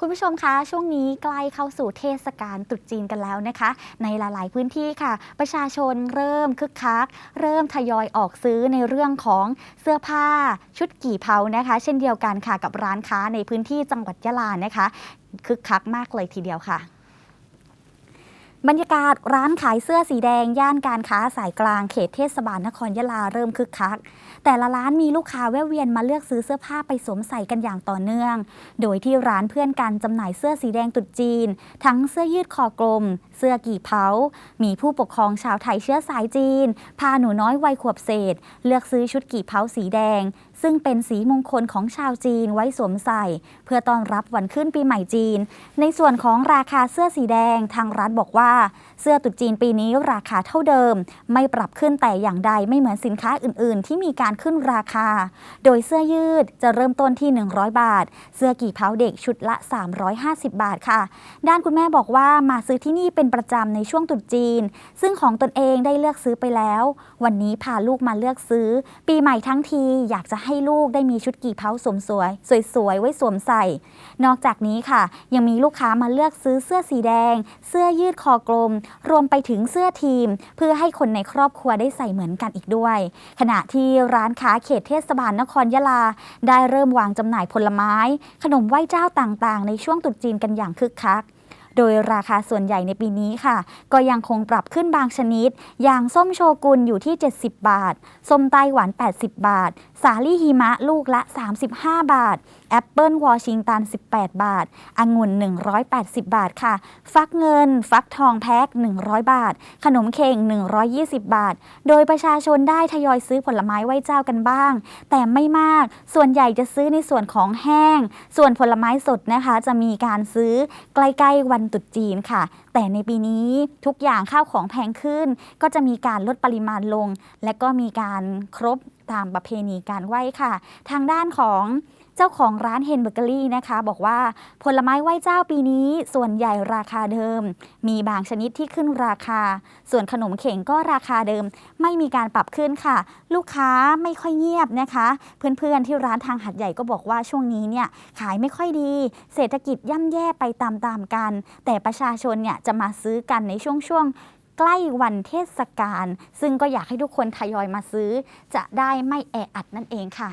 คุณผู้ชมคะ ช่วงนี้ใกล้เข้าสู่เทศกาลตรุษจีนกันแล้วนะคะ ในหลาย ๆ พื้นที่ค่ะ ประชาชนเริ่มคึกคัก เริ่มทยอยออกซื้อในเรื่องของเสื้อผ้า ชุดกี่เผานะคะ เช่นเดียวกันค่ะกับร้านค้าในพื้นที่จังหวัดยะลานะคะ คึกคักมากเลยทีเดียวค่ะ บรรยากาศร้านขายเสื้อสีแดง ย่านการค้าสายกลางเขตเทศบาลนครยะลาเริ่มคึกคัก แต่ละร้านมีลูกค้าแวะเวียนมาเลือกซื้อเสื้อผ้าไปสวมใส่กันอย่างต่อเนื่อง โดยที่ร้านเพื่อนกันจำหน่ายเสื้อสีแดงตรุษจีน ทั้งเสื้อยืดคอกลม เสื้อกี่เผา มีผู้ปกครองชาวไทยเชื้อสายจีน พาหนูน้อยวัยขวบเศษ เลือกซื้อชุดกี่เผาสีแดง ซึ่งเป็นสีมงคลของชาวจีนไว้สวมใส่ เพื่อต้อนรับวันขึ้นปีใหม่จีน ในส่วนของราคาเสื้อสีแดงทางร้านบอกว่าเสื้อตรุษจีนปีนี้ราคาเท่าเดิม ไม่ปรับขึ้นแต่อย่างใดไม่เหมือนสินค้าอื่น ๆ ที่มีการขึ้นราคา โดยเสื้อยืดจะเริ่มต้นที่ 100 บาท เสื้อกี่เผาเด็กชุดละ 350 บาทค่ะ ด้านคุณแม่บอกว่ามาซื้อที่นี่เป็นประจำในช่วงตรุษจีน ซึ่งของตนเองได้เลือกซื้อไปแล้ว วันนี้พาลูกมาเลือกซื้อ ปีใหม่ทั้งทีอยากจะให้ลูกได้มีชุดกี่เผาสวมสวย สวยๆไว้สวมใส่ นอกจากนี้ค่ะ ยังมีลูกค้ามาเลือกซื้อเสื้อสีแดง เสื้อยืดคอกลม รวมไปถึงเสื้อทีม เพื่อให้คนในครอบครัวได้ใส่เหมือนกันอีกด้วย ขณะที่ร้านค้าเขตเทศบาลนครยะลา ได้เริ่มวางจำหน่ายผลไม้ ขนมไหว้เจ้าต่างๆ ในช่วงตรุษจีนกันอย่างคึกคัก โดยราคาส่วนใหญ่ในปีนี้ค่ะ ก็ยังคงปรับขึ้นบางชนิด อย่างส้มโชกุนอยู่ที่ 70 บาท ส้มไต้หวัน 80 บาท สาลี่หิมะลูกละ 35 บาท แอปเปิลวอชิงตัน 18 บาท องุ่น 180 บาทค่ะ ฟักเงิน ฟักทองแพ็ค100 บาท ขนมเข่ง120 บาท โดยประชาชนได้ทยอยซื้อผลไม้ไหว้เจ้ากันบ้าง แต่ไม่มาก ส่วนใหญ่จะซื้อในส่วนของแห้ง ส่วนผลไม้สดนะคะ จะมีการซื้อใกล้ๆวันตุดจีนค่ะ แต่ในปีนี้ทุกอย่างข้าวของแพงขึ้น ก็จะมีการลดปริมาณลง และก็มีการครบ ตามประเพณีการไหว้ค่ะ ทางด้านของเจ้าของร้านเฮนเบเกอรี่นะคะ บอกว่าผลไม้ไหว้เจ้าปีนี้ส่วนใหญ่ราคาเดิม มีบางชนิดที่ขึ้นราคา ส่วนขนมเข่งก็ราคาเดิม ไม่มีการปรับขึ้นค่ะ ลูกค้าไม่ค่อยเงียบนะคะ เพื่อนๆที่ร้านทางหัดใหญ่ก็บอกว่าช่วงนี้เนี่ยขายไม่ค่อยดี เศรษฐกิจย่ำแย่ไปตามๆกัน แต่ประชาชนเนี่ยจะมาซื้อกันในช่วงๆ ใกล้วันเทศกาลซึ่งก็อยากให้ทุกคนทยอยมาซื้อ จะได้ไม่แออัดนั่นเองค่ะ